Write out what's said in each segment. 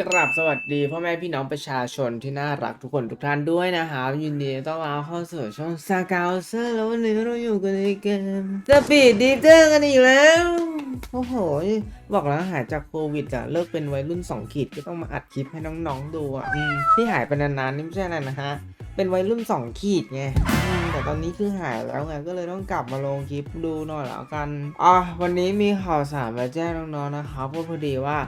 กราบสวัสดีพ่อแม่พี่น้องประชาชนที่น่ารักทุกคนทุกท่านด้วยนะครับยินดีต้อนรับเข้าสู่ช่องซากาวเซอร์แล้ววันนี้เราอยู่กันในเกมสปีดดีเตอร์กันอีกแล้วโอ้โหบอกแล้วหายจากโควิดอะเลิกเป็นวัยรุ่น 2 ขีดก็ต้องมาอัดคลิปให้น้องๆดูอะอที่หายไปนานๆนี่ไม่ใช่อะไรนะฮะเป็นวัยรุ่น 2 ขีดไงแต่ตอนนี้คือหายแล้วไงก็เลยต้องกลับมาลงคลิปดูหน่อยแล้วกันอะวันนี้มีข่าวสารมาแจ้งน้องๆนะครับเพราะพอดีว่า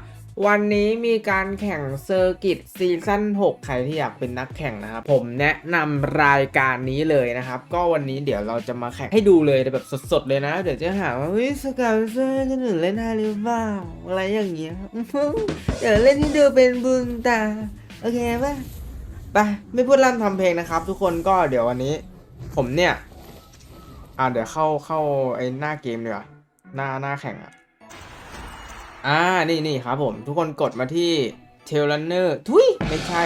วันนี้มีการแข่งเซอร์กิตซีซั่น6 ใครที่อยากเป็นนักแข่งนะครับ ผมแนะนำรายการนี้เลยนะครับ ก็วันนี้เดี๋ยวเราจะมาแข่งให้ดูเลยแบบสดๆเลยนะ เดี๋ยวจะหาว่าเฮ้ยสกาวเซอร์กันหนึ่งเล่นได้หรือเปล่าอะไรอย่างเงี้ยเดี๋ยวเล่นให้ดูเป็นบุญตา โอเคป่ะไปไม่พูดล่ำทำเพลงนะครับ ทุกคนก็เดี๋ยววันนี้ ผมเนี่ยอ่าเดี๋ยวเข้าเข้าไอ้หน้าเกมดีกว่าหน้าหน้าแข่งอะ อ่านี่นี่ครับผมทุกคนกดมาที่ t a i l Runner ทุยไม่ใช่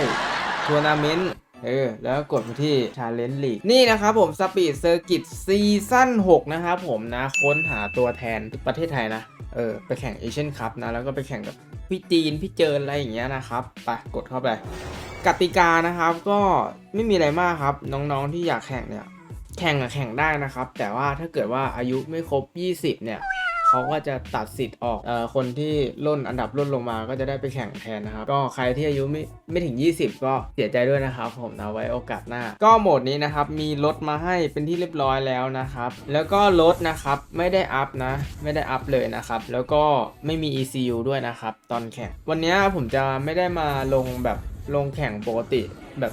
ทัวร์นาเมนต์เออแล้วกดมาที่ Challenge League นี่นะครับผม Speed Circuit ซีซั่น6นะครับผมนะ ค้นหาตัวแทนประเทศไทยนะ เออ ไปแข่งเอเชียนคัพนะ แล้วก็ไปแข่งกับพี่จีน พี่เจินอะไรอย่างเงี้ยนะครับ ไปกดเข้าไป กติกานะครับก็ไม่มีอะไรมากครับ น้องๆที่อยากแข่งเนี่ย แข่งอะแข่งได้นะครับ แต่ว่าถ้าเกิดว่าอายุไม่ครบ 20 เนี่ย เขาก็จะตัดสิทธิ์ออกอคนที่ล่นอันดับล่นลงมาก็จะได้ไปแข่งแทนนะครับ ก็ใครที่อายุไม่ไม่ถึง 20 ก็เสียใจด้วยนะครับ ผมนะไว้โอกาสหน้า ก็โหมดนี้นะครับมีรถมาให้เป็นที่เรียบร้อยแล้วนะครับ แล้วก็รถนะครับไม่ได้อัพนะ ไม่ได้อัพเลยนะครับ แล้วก็ไม่มี ECU ด้วยนะครับ ตอนแข่งวันนี้ผมจะไม่ได้มาลงแบบลงแข่งปกติแบบ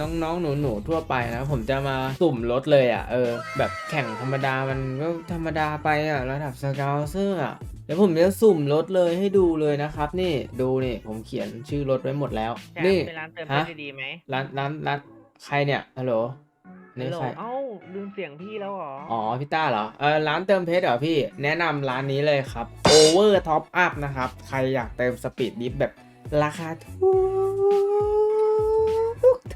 น้องๆ หนูๆ ทั่วไปนะ ผมจะมาสุ่มรถเลยอะ เออ แบบแข่งธรรมดามันก็ธรรมดาไปอะ ระดับสเกลเซอร์อะเดี๋ยวผมจะสุ่มรถเลยให้ดูเลยนะครับนี่ดูนี่ผมเขียนชื่อรถไว้หมดแล้วแชมนี่เป็นร้านเติมเพฮะชรดีๆไหมร้านร้านร้านใครเนี่ยฮัลโหลฮันี่ลโหลใครเอ้าลืมเสียงพี่แล้วเหรออ๋อพี่ต้าเหรอเออร้านเติมเพชรเหรอพี่แนะนำร้านนี้เลยครับ Over Top Up นะครับ ใครอยากเติมสปีดดิฟแบบราคาถูก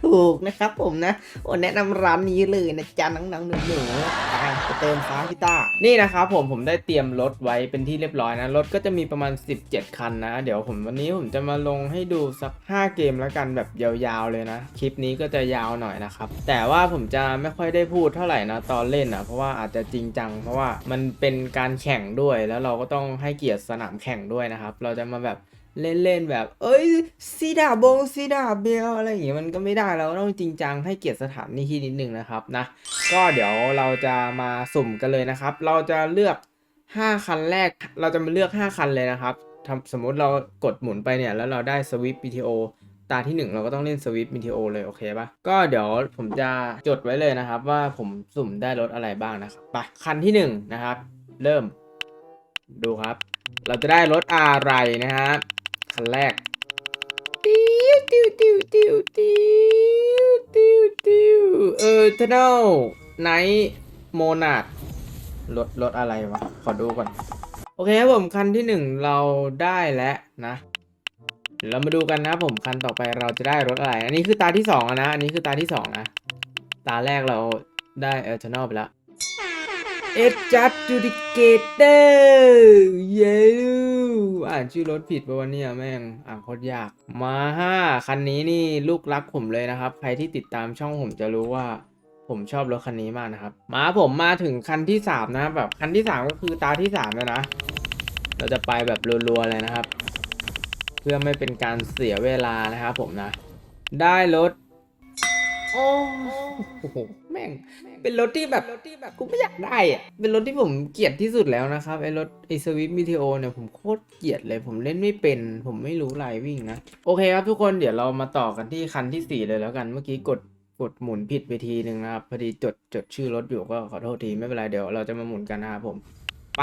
ถูกนะครับผมนะโอ้แนะนำร้านนี้เลยนะจ๊ะน้องๆหนูๆไปไปเติมฟ้าพี่ต้านี่นะครับผมผมได้เตรียมรถไว้เป็นที่เรียบร้อยนะรถก็จะมีประมาณ 17 คันนะ เดี๋ยวผมวันนี้ผมจะมาลงให้ดูสัก 5 เกมแล้วกันแบบยาวๆเลยนะ คลิปนี้ก็จะยาวหน่อยนะครับ แต่ว่าผมจะไม่ค่อยได้พูดเท่าไหร่นะตอนเล่นอะเพราะว่าอาจจะจริงจัง เพราะว่ามันเป็นการแข่งด้วยแล้วเราก็ต้องให้เกียรติสนามแข่งด้วยนะครับ เราจะมาแบบ เล่นๆแบบ เอ้ยซีดาบงซีดาเบลอะไรอย่างเงี้ยมันก็ไม่ได้เราต้องจริงจังให้เกียรติสถานที่นิดนึงนะครับนะ ก็เดี๋ยวเราจะมาสุ่มกันเลยนะครับ เราจะเลือก 5 คันแรก เราจะมาเลือก 5 คันเลยนะครับทำสมมติเรากดหมุนไปเนี่ยแล้วเราได้สวิป PTO ตาที่ 1 เราก็ต้องเล่นสวิป PTO เลยโอเคปะก็เดี๋ยวผมจะจดไว้เลยนะครับ ว่าผมสุ่มได้รถอะไรบ้างนะครับไปคันที่ 1 นะครับ เริ่ม ดูครับ เราจะได้รถอะไรนะฮะ คันแรกติวติวติวติวติวติวติวเออเทนลไนท์โมนาดรถรถอะไรวะ ขอดูก่อน โอเคครับผมคันที่หนึ่งเราได้แล้วนะเดี๋ยวเรามาดูกันนะผมคันต่อไปเราจะได้รถอะไร อันนี้คือตาที่สองอะนะ อันนี้คือตาที่สองนะ ตาแรกเราได้เออเทนลไปแล้ว เอฟจัดจูดิเกเตอร์เย้อ่านชื่อรถผิดปะวันนี้แม่ง อ่านโคตรยาก มาห้าคันนี้นี่ลูกรักผมเลยนะครับ ใครที่ติดตามช่องผมจะรู้ว่าผมชอบรถคันนี้มากนะครับ มาผมมาถึงคันที่สามนะแบบคันที่สามก็คือตาที่สามแล้วนะ เราจะไปแบบรัวๆเลยนะครับ เพื่อไม่เป็นการเสียเวลานะครับผมนะ ได้รถ โอ้โหแม่ง เป็นรถที่แบบกูไม่อยากได้อะเป็นรถที่ผมเกลียดที่สุดแล้วนะครับไอ้รถไอ้สวิฟมิเทโอเนี่ยผมโคตรเกลียดเลย ผมเล่นไม่เป็น ผมไม่รู้ลายวิ่งนะ โอเคครับทุกคนเดี๋ยวเรามาต่อกันที่คันที่สี่เลยแล้วกันเมื่อกี้กดกดหมุนผิดไปทีหนึ่งนะครับพอดีจดจดชื่อรถอยู่ก็ขอโทษทีไม่เป็นไรเดี๋ยวเราจะมาหมุนกันนะครับผมไป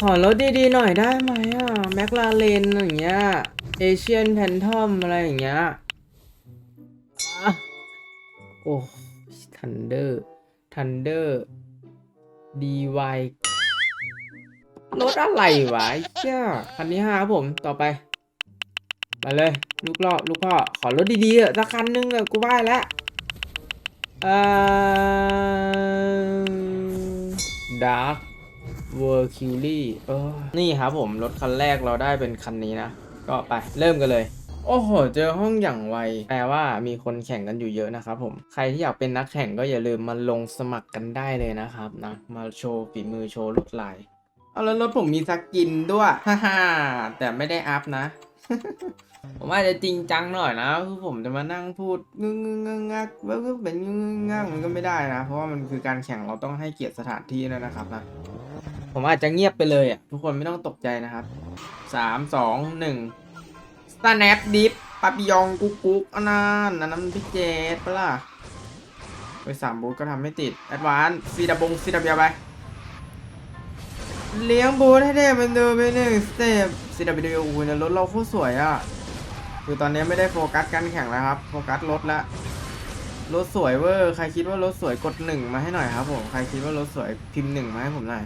ขอรถดีๆหน่อยได้ไหมอะแมคลาเรนอย่างเงี้ยเอเชียนแพนทอมอะไรอย่างเงี้ยอะโอ้ทันเดอร์ทันเดอร์ดีวรถอะไรวะไอ้เจ้าคันที่ห้าครับผมต่อไปไปเลย ลูกล่อลูกพ่อ ขอรถดีๆเถอะสักคันนึงอะกูไหว้แล้วเอ่อดาร์คเวอร์คิวลี่เออนี่ครับผม รถคันแรกเราได้เป็นคันนี้นะ ก็ไปเริ่มกันเลย โอ้โห เจอห้องอย่างไว แปลว่ามีคนแข่งกันอยู่เยอะนะครับผม ใครที่อยากเป็นนักแข่งก็อย่าลืมมาลงสมัครกันได้เลยนะครับนะ มาโชว์ฝีมือโชว์ลวดลาย เอาแล้วรถผมมีสกินด้วย ฮ่าฮ่าแต่ไม่ได้อัพนะ ผมอาจจะจริงจังหน่อยนะคือผมจะมานั่งพูดงึงงึงงึงงักว่าเป็นงึงงึงงักมันก็ไม่ได้นะ เพราะว่ามันคือการแข่งเราต้องให้เกียรติสถานที่ด้วยนะครับนะผมอาจจะเงียบไปเลยอะทุกคนไม่ต้องตกใจนะครับสามสองหนึ่ง สตาแนปดิฟปาปิยองกุ๊กกุ๊กอันนั้นอันนั้นพี่เจสปะล่ะไปสามบูธก็ทำไม่ติด แอดวานซีดาบงซีดาเบียไป เลี้ยงบูธให้ได้เป็นเดิมไปหนึ่งสเต็ปซีดาเบียโอ้โหเนี่ยรถเราโคตรสวยอะ คือตอนนี้ไม่ได้โฟกัสการแข่งแล้วครับ โฟกัสรถละรถสวยเวอร์ ใครคิดว่ารถสวยกดหนึ่งมาให้หน่อยครับผม ใครคิดว่ารถสวยพิมพ์หนึ่งมาให้ผมหน่อย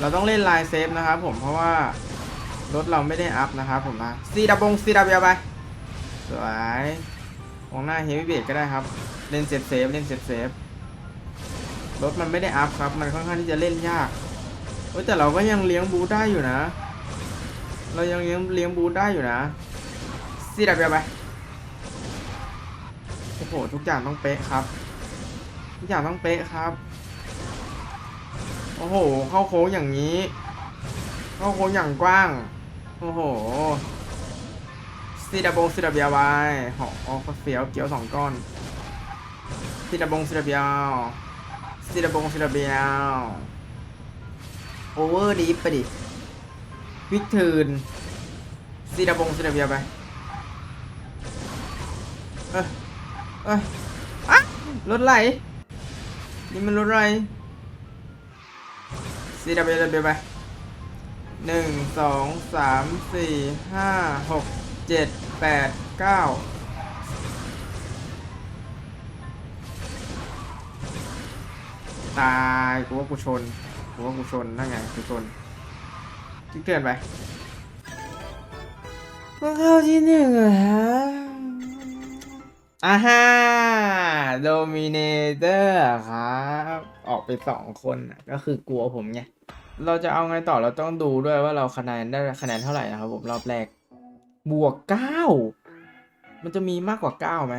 เราต้องเล่นลายเซฟนะครับผม เพราะว่า รถเราไม่ได้อัพนะครับผมนะซีดับบงซีดับเบียไปสวยของหน้าเฮฟวี่เบกก็ได้ครับ เล่นเซฟเซฟเล่นเซฟเซฟรถมันไม่ได้อัพครับ มันค่อนข้างที่จะเล่นยากเว้แต่เราก็ยังเลี้ยงบูได้อยู่นะ เรายังเลี้ยงเลี้ยงบูได้อยู่นะซีดับเบียไปโอ้โหทุกอย่างต้องเป๊ะครับ ทุกอย่างต้องเป๊ะครับ โอ้โห เข้าโค้งอย่างนี้ เข้าโค้งอย่างกว้าง โอ้โหซีดาบงซีดาเบียไว้หออ๋อเฟียวเกี๊ยวสองก้อนซีดาบงซีดาเบียวซีดาบงซีดาเบียวโอเวอร์ดีไปดิวิกทืนซีดาบงซีดาเบียไปเอ้ยเอ้ยอะรถไหลนี่มันรถอะไรซีดับเบิลไป หนึ่งสองสามสี่ห้าหกเจ็ดแปดเก้าตายกูว่ากูชนกูว่ากูชนนั่นไงกูชนจิ๊กเตือนไปเพิ่งเข้าที่หนึ่งเหรอฮะอ่าฮ่าโดมิเนเตอร์ครับ ออกไปสองคนก็คือกลัวผมไง เราจะเอาไงต่อเราต้องดูด้วยว่าเราคะแนนได้คะแนนเท่าไหร่นะครับผมรอบแรก บวกเก้ามันจะมีมากกว่าเก้าไหม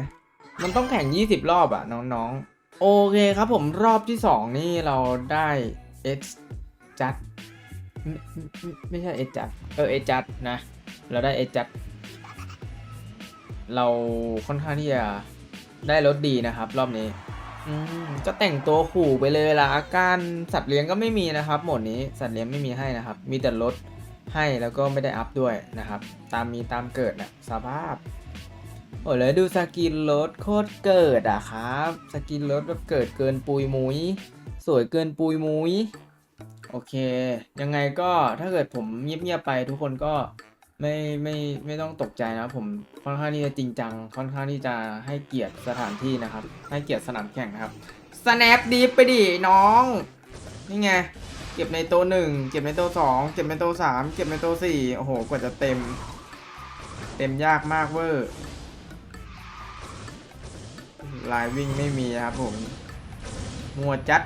มันต้องแข่งยี่สิบรอบอะน้องๆ โอเคครับผมรอบที่สองนี่เราได้ X จัดไม่ใช่ X จัดเออ X จัดนะ เราได้ X จัดเราค่อนข้างที่จะได้รถดีนะครับ รอบนี้ อืมก็แต่งตัวขู่ไปเลยเวละอาการสัตว์เลี้ยงก็ไม่มีนะครับ โหมดนี้สัตว์เลี้ยงไม่มีให้นะครับ มีแต่รถให้แล้วก็ไม่ได้อัพด้วยนะครับ ตามมีตามเกิดนะสภาพโอ้แล้วดูสกินรถโคตรเกิดอะครับ สกินรถแบบเกิดเกินปุยมุยสวยเกินปุยมุยโอเค ยังไงก็ถ้าเกิดผมเงียบๆไปทุกคนก็ ไม่ไม่ไม่ต้องตกใจนะผมค่อนข้างที่จะจริงจัง ค่อนข้างที่จะให้เกียรติสถานที่นะครับ ให้เกียรติสนามแข่งนะครับ snap deep ไปดิน้องนี่ไงเก็บในโตวหนึ่งเก็บในโตวสองเก็บในโตวสามเก็บในโตวสี่โอ้โหกว่าจะเต็ม เต็มยากมากเวอร์ลายวิ่งไม่มีครับผมมัวจัด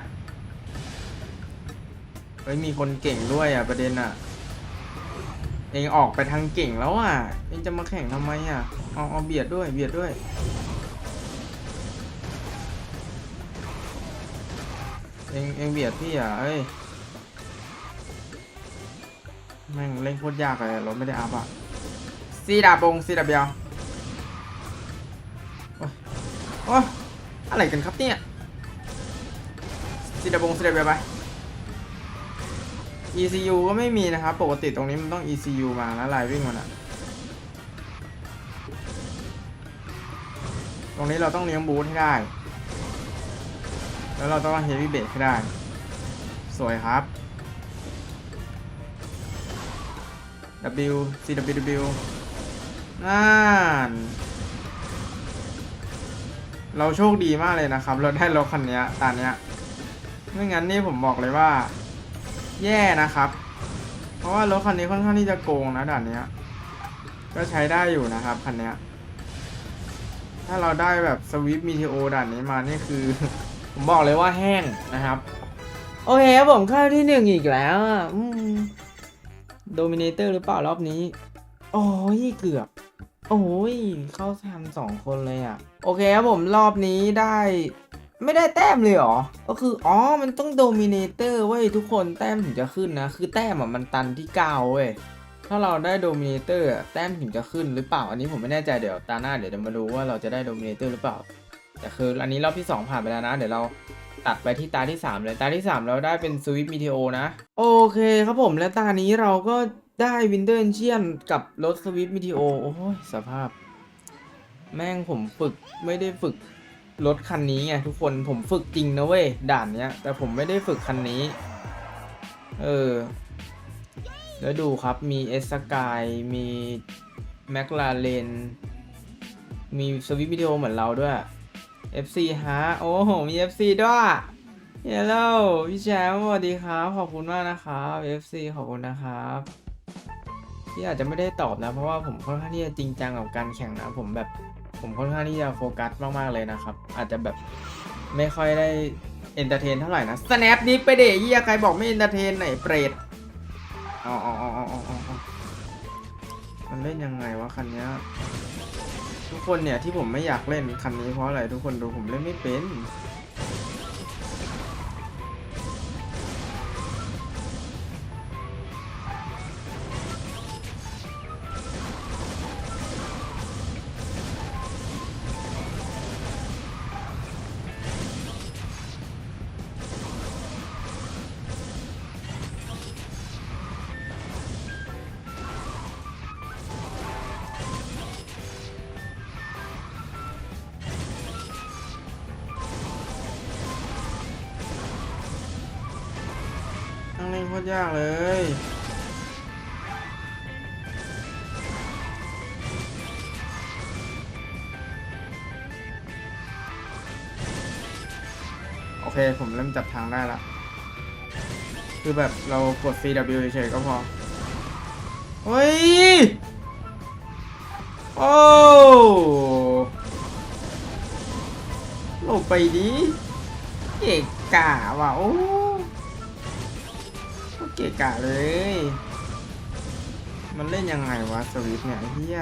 เฮ้ยมีคนเก่งด้วยอะประเด็นอะ เองออกไปทางเก่งแล้วอะ เองจะมาแข่งทำไมอะ เอาเอาเบียดด้วยเบียดด้วย เองเองเบียดพี่อะเอ้ย แม่งเล่นโคตรยากเลยรถไม่ได้อัพอะซีดาบงซีดาเบียวโอ้ยโอ้ยอะไรกันครับเนี่ยซีดาบงซีดาเบียวไป ECU ก็ไม่มีนะครับ ปกติตรงนี้มันต้อง ECU มาแล้วลายวิ่งมันอะตรงนี้เราต้องเลี้ยงบูทให้ได้ แล้วเราต้องเฮฟวี่เบรกให้ได้ สวยครับ W C W W นั่น เราโชคดีมากเลยนะครับ เราได้รถคันนี้ตานเนี้ย ไม่งั้นนี่ผมบอกเลยว่า แย่นะครับ เพราะว่ารถคันนี้ค่อนข้างที่จะโกงนะด่านเนี้ย ก็ใช้ได้อยู่นะครับคันเนี้ย ถ้าเราได้แบบสวิฟมีทีโอด่านนี้มานี่คือ ผมบอกเลยว่าแห้งนะครับ โอเคครับผมเข้าที่หนึ่งอีกแล้วอะโดมิเนเตอร์หรือเปล่ารอบนี้ โอ้ยเกือบ โอ้ยเข้าทันสองคนเลยอะ โอเคครับผมรอบนี้ได้ ไม่ได้แต้มเลยเหรอ ก็คือ อ๋อ มันต้องโดมิเนเตอร์เว้ยทุกคนแต้มถึงจะขึ้นนะ คือแต้มอะมันตันที่เก้าเว้ย ถ้าเราได้โดมิเนเตอร์แต้มถึงจะขึ้นหรือเปล่า อันนี้ผมไม่แน่ใจเดี๋ยวตาหน้าเดี๋ยวจะมาดูว่าเราจะได้โดมิเนเตอร์หรือเปล่า แต่คืออันนี้รอบที่ 2 ผ่านไปแล้วนะ เดี๋ยวเราตัดไปที่ตาที่ 3 เลย ตาที่ 3 เราได้เป็นสวิ t มีเทโอนะ โอเคครับผมและตานี้เราก็ได้วินเดอร์เชียนกับรถสวิ t มีเทโอโอ้ยสภาพ แม่งผมฝึกไม่ได้ฝึก รถคันนี้ไงทุกคนผมฝึกจริงนะเว้ยด่านเนี้ย แต่ผมไม่ได้ฝึกคันนี้ เออ แล้วดูครับมีเอสกายมีแมคลาเรนมีสวิ t วิดีโอเหมือนเราด้วย FC ฮะโอ้โหมี FC ด้วยเฮลโลพี่แชมป์สวัสดีครับ ขอบคุณมากนะครับ FC ขอบคุณนะครับที่อาจจะไม่ได้ตอบนะเพราะว่าผมค่อนข้างที่จะจริงจังกับการแข่งนะผมแบบ ผมค่อนข้างที่จะโฟกัสมากๆเลยนะครับ อาจจะแบบไม่ค่อยได้เอนเตอร์เทนเท่าไหร่นะสแนปนี้ไปเดะเฮียใครบอกไม่เอนเตอร์เทนไหนเปรตอ๋ออ๋ออ๋ออ๋ออ๋ออ๋อมันเล่นยังไงวะคันนี้ทุกคนเนี่ยที่ผมไม่อยากเล่นคันนี้เพราะอะไรทุกคนดูผมเล่นไม่เป็น ตรยากเลยโอเค ผมเริ่มจับทางได้ละ คือแบบเรากด CW เฉยๆก็พอ เฮ้ย โอ้หลบไปดิ เกะกะว่ะ โอ้ เกะกะเลย มันเล่นยังไงวะสวิตเนี่ยเฮีย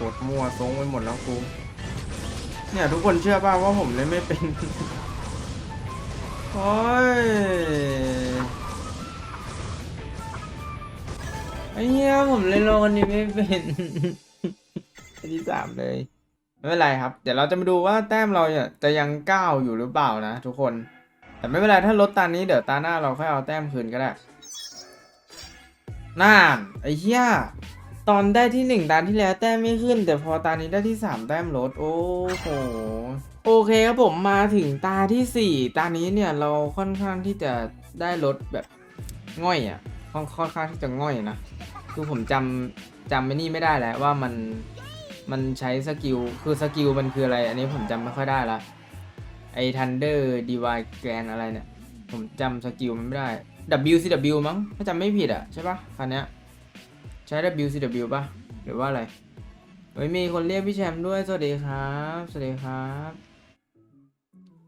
กดมัวทรงไปหมดแล้วกู เนี่ยทุกคนเชื่อป่าวว่าผมเล่นไม่เป็น โอ้ย ไอ้เหี้ยผมเล่นโลกันนี้ไม่เป็นอันที่สามเลย ไม่เป็นไรครับ เดี๋ยวเราจะมาดูว่าแต้มเราจะยังก้าวอยู่หรือเปล่านะทุกคน แต่ไม่เป็นไรถ้าลดตานี้เดี๋ยวตาหน้าเราค่อยเอาแต้มคืนก็ได้น่านไอ้เหี้ยตอนได้ที่หนึ่งตาที่แล้วแต้มไม่ขึ้น แต่พอตานี้ได้ที่สามแต้มลดโอ้โหโอเคครับผมมาถึงตาที่สี่ตานี้เนี่ยเราค่อนข้างที่จะได้ลดแบบง่อยอะค่อนค่อนข้างที่จะง่อยนะคือผมจำจำไม่นี่ไม่ได้แล้วว่ามัน มันใช้สกิล คือสกิลมันคืออะไร อันนี้ผมจำไม่ค่อยได้ละ ไอ้ Thunder Divine Grand อะไรเนี่ย ผมจำสกิลมันไม่ได้ WCW มั้ง ถ้าจำไม่ผิดอะใช่ปะคันเนี้ยใช้ WCW ปะหรือว่าอะไรเฮ้ยมีคนเรียกพี่แชมป์ด้วย สวัสดีครับ สวัสดีครับ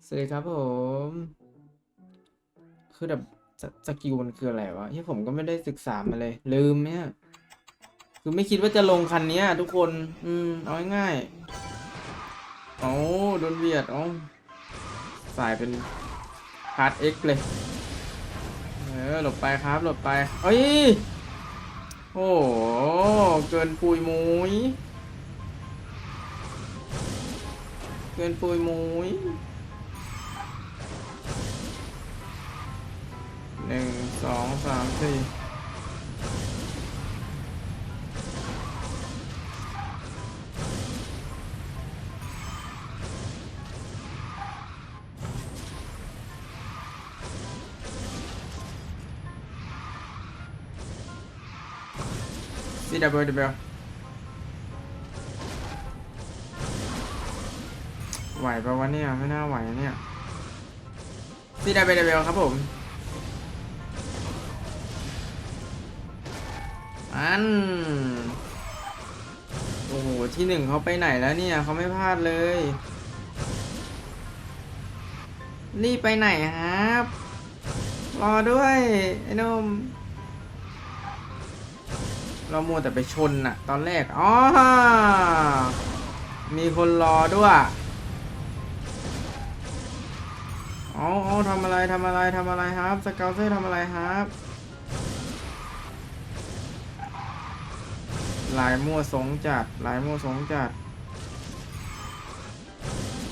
สวัสดีครับผม คือแบบสสกิลมันคืออะไรวะที่ผมก็ไม่ได้ศึกษามาเลย ลืมเนี่ย คือไม่คิดว่าจะลงคันนี้ทุกคน อืม เอาง่ายๆเอาโดนเบียดเอาสายเป็นพาร์ทเอ็กเลย เออ หลบไปครับ หลบไป เอ้ย โอ้โหเกินปุยมุยเกินปุยมุยหนึ่งสองสามสี่ CWW ไหวปะวะเนี่ย ไม่น่าไหวเนี่ย CWW ครับผม อัน โอ้โห ที่หนึ่งเขาไปไหนแล้วเนี่ย เขาไม่พลาดเลย รีบไปไหนครับ รอด้วย ไอ้หนม เรามัวแต่ไปชนน่ะ ตอนแรก อ๋อ มีคนรอด้วยอ๋อออทำอะไรทำอะไรทำอะไรครับ สเกลเซอร์ทำอะไรครับลายมั่วสงจัดลายมั่วสงจัด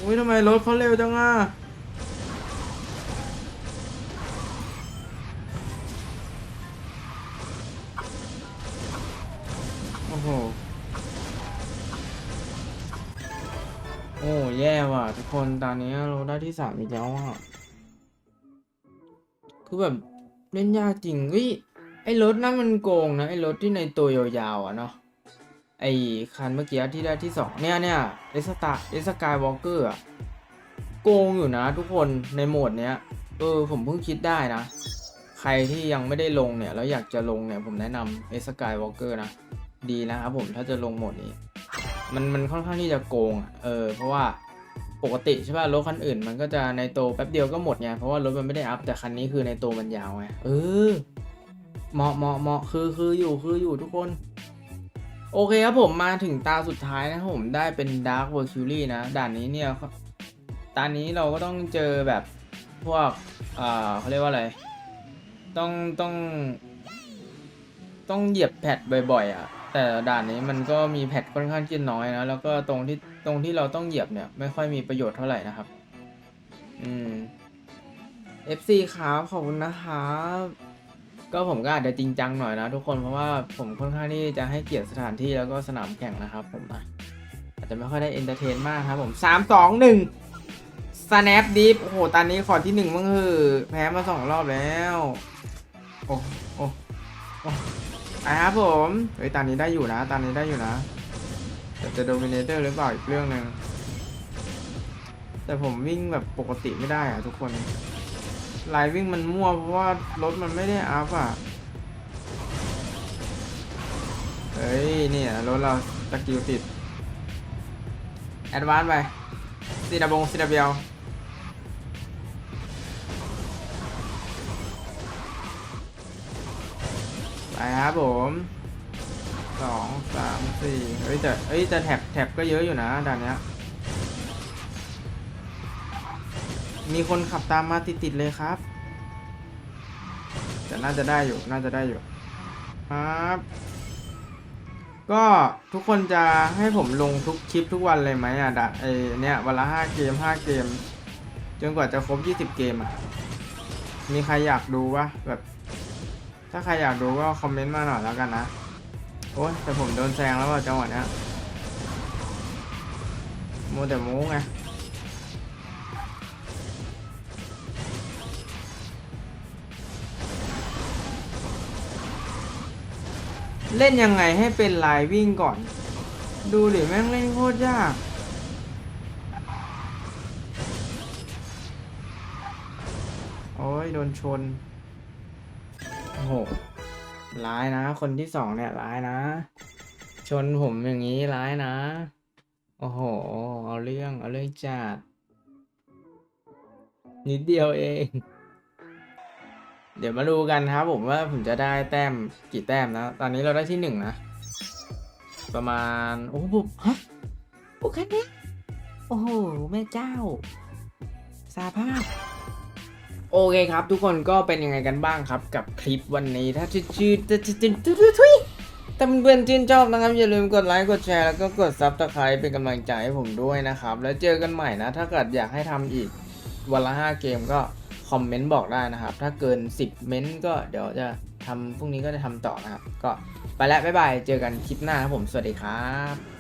อุ้ยทำไมรถเขาเร็วจังอะ โอ้แย่ว่ะทุกคนตอนนี้เราได้ที่สามอีกแล้วอะคือแบบเล่นยากจริงเฮ้ยไอ้รถนั่นมันโกงนะไอ้รถที่ในตัวยาวๆอะเนาะไอ้คันเมื่อกี้ที่ได้ที่สองเนี่ยเนี่ยเอสตาเอสกายวอล์กเกอร์โกงอยู่นะทุกคนในโหมดเนี้ยเออผมเพิ่งคิดได้นะ ใครที่ยังไม่ได้ลงเนี่ยแล้วอยากจะลงเนี่ยผมแนะนำเอสกายวอล์กเกอร์นะ ดีนะครับผมถ้าจะลงโหมดนี้ มันมันค่อนข้างที่จะโกงเออเพราะว่าปกติใช่ป่ะรถคันอื่น มันก็จะในโตแป๊บเดียวก็หมดไงเพราะว่ารถมันไม่ได้อัพแต่คันนี้คือในโตมันยาวไงเออเหมาะเหมาะเหมาะคือคืออยู่คืออยู่ทุกคน โอเคครับผมมาถึงตาสุดท้ายนะครับผมได้เป็น Dark v e r c u r y นะ ด่านนี้เนี่ยตอนนี้เราก็ต้องเจอแบบพวกอ่าเขาเรียกว่าอะไร ต้องต้อง ต้องเหยียบแพดบ่อยๆอะ แต่ด่านนี้มันก็มีแพดค่อนข้างที่น้อยนะ แล้วก็ตรงที่ตรงที่เราต้องเหยียบเนี่ย ไม่ค่อยมีประโยชน์เท่าไหร่นะครับ อืม FC ครับขอบคุณนะครับก็ผมก็อาจจะจริงจังหน่อยนะทุกคนเพราะว่าผมค่อนข้างที่จะให้เกียรติสถานที่แล้วก็สนามแข่งนะครับ ผมนะอาจจะไม่ค่อยได้เอนเตอร์เทนมากครับ ผมสามสองหนึ่ง snap deep โอ้โหตอนนี้ขอที่หนึ่งมั้งคือแพ้มาสองรอบแล้ว โอ้โอ้โอ้ ไปครับผมเฮ้ยตอนนี้ได้อยู่นะตอนนี้ได้อยู่นะแต่จะโดมิเนเตอร์หรือเปล่าอีกเรื่องหนึ่งแต่ผมวิ่งแบบปกติไม่ได้อะทุกคนลายวิ่งมันมั่วเพราะว่ารถมันไม่ได้อัพอะเฮ้ยเนี่ยรถเราตะกิวติดแอดวานไปซีดาบงซีดาเบีย ครับผมสองสามสี่เฮ้ยแต่เฮ้ยแต่แท็บแท็บก็เยอะอยู่นะด่านเนี้ยมีคนขับตามมาติดๆเลยครับ แต่น่าจะได้อยู่น่าจะได้อยู่ครับ ก็ทุกคนจะให้ผมลงทุกคลิปทุกวันเลยไหมอะดะไอเนี้ยวันละห้าเกมห้าเกม จนกว่าจะครบยี่สิบเกมอะมีใครอยากดูวะแบบ ถ้าใครอยากดูก็คอมเมนต์มาหน่อยแล้วกันนะ โอ้ยแต่ผมโดนแซงแล้วว่ะจังหวะเนี้ยโมแต่โม้ไงเล่นยังไงให้เป็นลายวิ่งก่อน ดูดิแม่งเล่นโคตรยาก โอ้ยโดนชน โห ร้ายนะ คนที่สองเนี่ยร้ายนะ ชนผมอย่างนี้ร้ายนะ โอ้โห เอาเรื่อง เอาเรื่องจัด นิดเดียวเอง เดี๋ยวมาดูกันครับผมว่าผมจะได้แต้มกี่แต้มนะ ตอนนี้เราได้ที่หนึ่งนะ ประมาณ โอ้โหฮะโอ้แค่นี้โอ้โห แม่เจ้า สาภาพ โอเคครับทุกคนก็เป็นยังไงกันบ้างครับ กับคลิปวันนี้ถ้าชื่อชื่อจะจะจะทุยถ้าเพื่อนๆชื่นชอบนะครับ อย่าลืมกดไลค์กดแชร์แล้วก็กดซับสไครป์เป็นกำลังใจให้ผมด้วยนะครับ แล้วเจอกันใหม่นะ ถ้าเกิดอยากให้ทำอีกวันละ 5 เกมก็คอมเมนต์บอกได้นะครับ ถ้าเกิน 10 เมนต์ก็เดี๋ยวจะทำพรุ่งนี้ก็จะทำต่อนะครับ ก็ไปแล้วบ๊ายบายเจอกันคลิปหน้าครับผมสวัสดีครับ